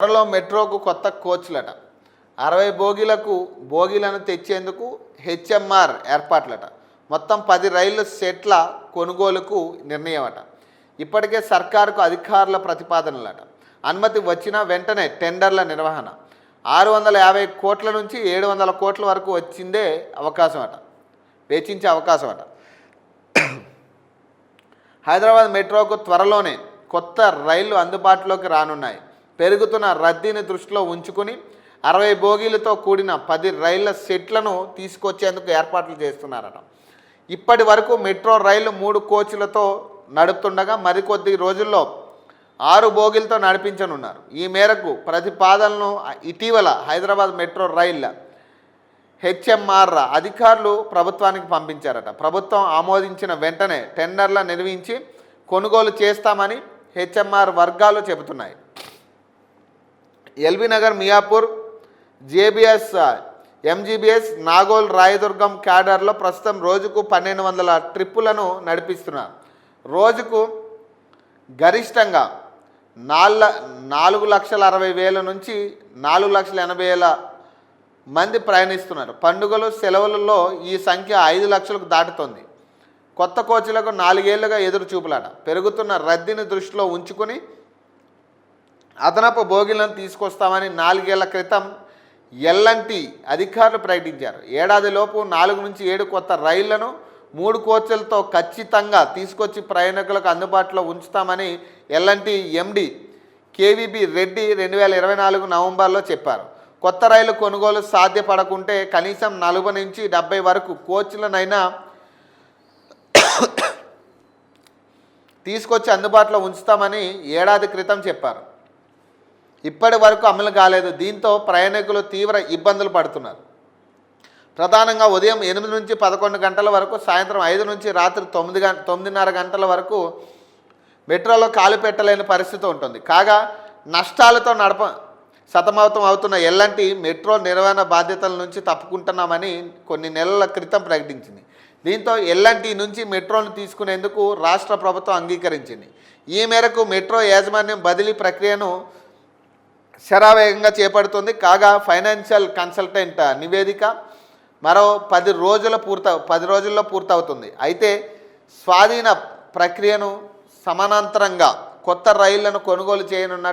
త్వరలో మెట్రోకు కొత్త కోచ్లట. అరవై బోగీలకు బోగీలను తెచ్చేందుకు హెచ్ఎంఆర్ ఏర్పాట్లట. మొత్తం పది రైళ్ళ సెట్ల కొనుగోలుకు నిర్ణయమట. ఇప్పటికే సర్కారుకు అధికారుల ప్రతిపాదనలట. అనుమతి వచ్చిన వెంటనే టెండర్ల నిర్వహణ. ఆరు వందల యాభై కోట్ల నుంచి ఏడు వందల కోట్ల వరకు వచ్చిందే అవకాశం అట వెచ్చించే అవకాశం అట హైదరాబాద్ మెట్రోకు త్వరలోనే కొత్త రైళ్ళు అందుబాటులోకి రానున్నాయి. పెరుగుతున్న రద్దీని దృష్టిలో ఉంచుకుని అరవై బోగీలతో కూడిన పది రైళ్ళ సెట్లను తీసుకొచ్చేందుకు ఏర్పాట్లు చేస్తున్నారట. ఇప్పటి వరకు మెట్రో రైలు మూడు కోచ్లతో నడుపుతుండగా మరికొద్ది రోజుల్లో ఆరు బోగీలతో నడిపించనున్నారు. ఈ మేరకు ప్రతిపాదనను ఇటీవల హైదరాబాద్ మెట్రో రైళ్ళ హెచ్ఎంఆర్ అధికారులు ప్రభుత్వానికి పంపించారట. ప్రభుత్వం ఆమోదించిన వెంటనే టెండర్ల నిర్వహించి కొనుగోలు చేస్తామని హెచ్ఎంఆర్ వర్గాలు చెబుతున్నాయి. LB Nagar Miyapur JBS MGBS Nagole Rayadurgam క్యాడర్లో ప్రస్తుతం రోజుకు పన్నెండు వందల ట్రిప్పులను నడిపిస్తున్నారు. రోజుకు గరిష్టంగా నాలుగు నాలుగు లక్షల అరవై వేల నుంచి నాలుగు లక్షల ఎనభై వేల మంది ప్రయాణిస్తున్నారు. పండుగలు సెలవులలో ఈ సంఖ్య ఐదు లక్షలకు దాటుతోంది. కొత్త కోచ్లకు నాలుగేళ్ళుగా ఎదురు చూపులాట పెరుగుతున్న రద్దీని దృష్టిలో ఉంచుకుని అదనపు బోగిలను తీసుకొస్తామని నాలుగేళ్ళ క్రితం ఎల్ఎన్టీ అధికారులు ప్రకటించారు. ఏడాదిలోపు నాలుగు నుంచి ఏడు కొత్త రైళ్ళను మూడు కోచ్లతో ఖచ్చితంగా తీసుకొచ్చి ప్రయాణికులకు అందుబాటులో ఉంచుతామని ఎల్ఎన్టీ ఎండి కేవీబీ రెడ్డి రెండు వేల ఇరవై నాలుగు నవంబర్లో చెప్పారు. కొత్త రైలు కొనుగోలు సాధ్యపడకుంటే కనీసం నలభై నుంచి డెబ్బై వరకు కోచ్లనైనా తీసుకొచ్చి అందుబాటులో ఉంచుతామని ఏడాది క్రితం చెప్పారు. ఇప్పటి వరకు అమలు కాలేదు. దీంతో ప్రయాణికులు తీవ్ర ఇబ్బందులు పడుతున్నారు. ప్రధానంగా ఉదయం ఎనిమిది నుంచి పదకొండు గంటల వరకు సాయంత్రం ఐదు నుంచి రాత్రి తొమ్మిది గంట తొమ్మిదిన్నర గంటల వరకు మెట్రోలో కాలు పెట్టలేని పరిస్థితి ఉంటుంది. కాగా నష్టాలతో నడప సతమతం అవుతున్న ఎల్లంటి మెట్రో నిర్వహణ బాధ్యతల నుంచి తప్పుకుంటున్నామని కొన్ని నెలల క్రితం ప్రకటించింది. దీంతో ఎల్లంటి నుంచి మెట్రోను తీసుకునేందుకు రాష్ట్ర ప్రభుత్వం అంగీకరించింది. ఈ మేరకు మెట్రో యాజమాన్యం బదిలీ ప్రక్రియను శరావేగంగా చేపడుతుంది. కాగా ఫైనాన్షియల్ కన్సల్టెంట్ నివేదిక మరో పది రోజుల పూర్త పది రోజుల్లో పూర్తవుతుంది. అయితే స్వాధీన ప్రక్రియను సమానాంతరంగా కొత్త రైళ్ళను కొనుగోలు చేయనున్నట్టు